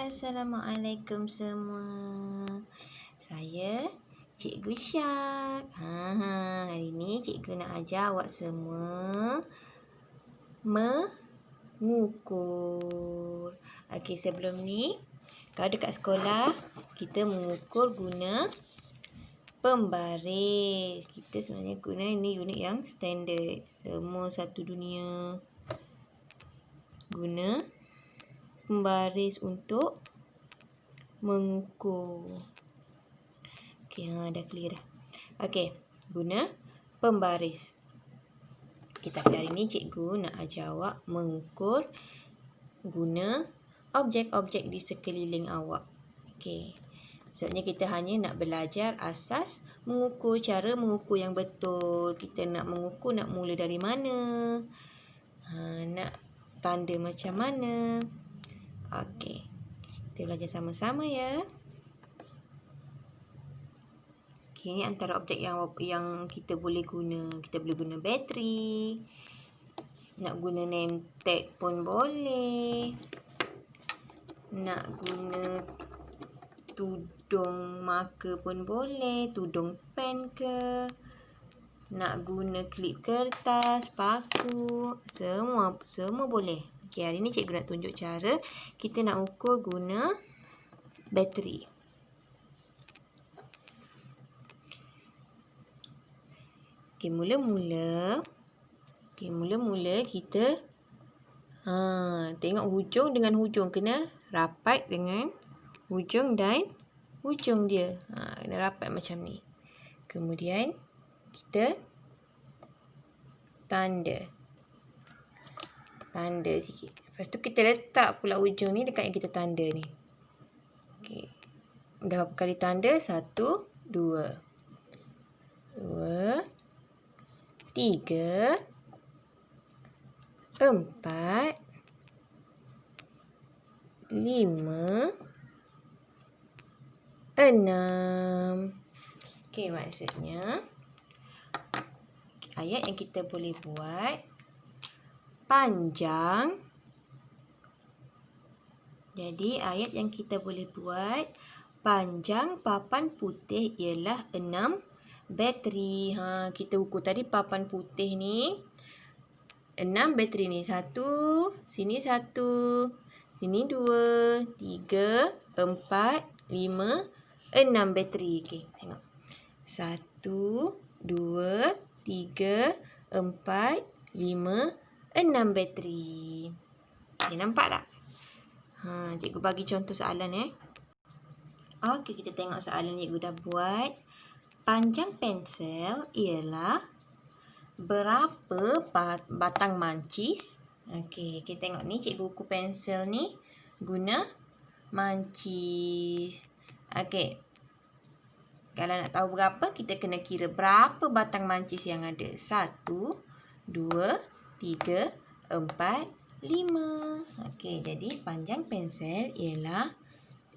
Assalamualaikum semua. Saya Cikgu Syak. Ha, ha, hari ni cikgu nak ajar awak semua mengukur. Okey, sebelum ni kalau dekat sekolah kita mengukur guna pembaris. Kita sebenarnya guna ini unit yang standard. Semua satu dunia guna pembaris untuk mengukur. Okey, ha, dah clear dah. Okey, guna pembaris. Kita okay, hari ni cikgu nak ajar awak mengukur guna objek-objek di sekeliling awak. Okey. Sebabnya kita hanya nak belajar asas mengukur, cara mengukur yang betul. Kita nak mengukur nak mula dari mana. Ha, nak tanda macam mana. Okey. Kita belajar sama-sama ya. Okey, ini antara objek yang yang kita boleh guna. Kita boleh guna bateri. Nak guna name tag pun boleh. Nak guna tudung marker pun boleh. Tudung pen ke. Nak guna klip kertas, paku. Semua semua boleh. Okey, hari ni cikgu nak tunjuk cara kita nak ukur guna bateri. Okey, mula-mula okey, mula-mula kita ha, tengok hujung dengan hujung kena rapat dengan hujung dan hujung dia. Ha, kena rapat macam ni. Kemudian kita tanda tanda sikit. Lepas tu kita letak pula ujung ni dekat yang kita tanda ni. Okey. Dah berapa kali tanda? Satu, dua. Dua. Tiga. Empat. Lima. Enam. Okey, maksudnya ayat yang kita boleh buat panjang. Jadi ayat yang kita boleh buat panjang papan putih ialah 6 bateri. Ha kita ukur tadi papan putih ni 6 bateri ni. Satu, sini satu, sini dua, tiga, empat, lima, enam bateri. Okey, tengok. Satu, dua, tiga, empat, lima, enam bateri. Okay, nampak tak? Ha, cikgu bagi contoh soalan eh. Okey, kita tengok soalan cikgu dah buat. Panjang pensel ialah berapa batang mancis? Okey, kita tengok ni cikgu ukur pensel ni guna mancis. Okey. Kalau nak tahu berapa, kita kena kira berapa batang mancis yang ada. Satu, dua, tiga, empat, lima. Okey, jadi panjang pensel ialah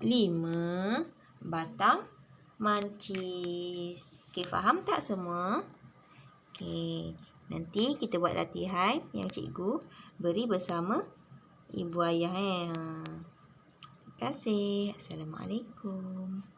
lima batang mancis. Okey, faham tak semua? Okey, nanti kita buat latihan yang cikgu beri bersama ibu ayah. Eh. Terima kasih. Assalamualaikum.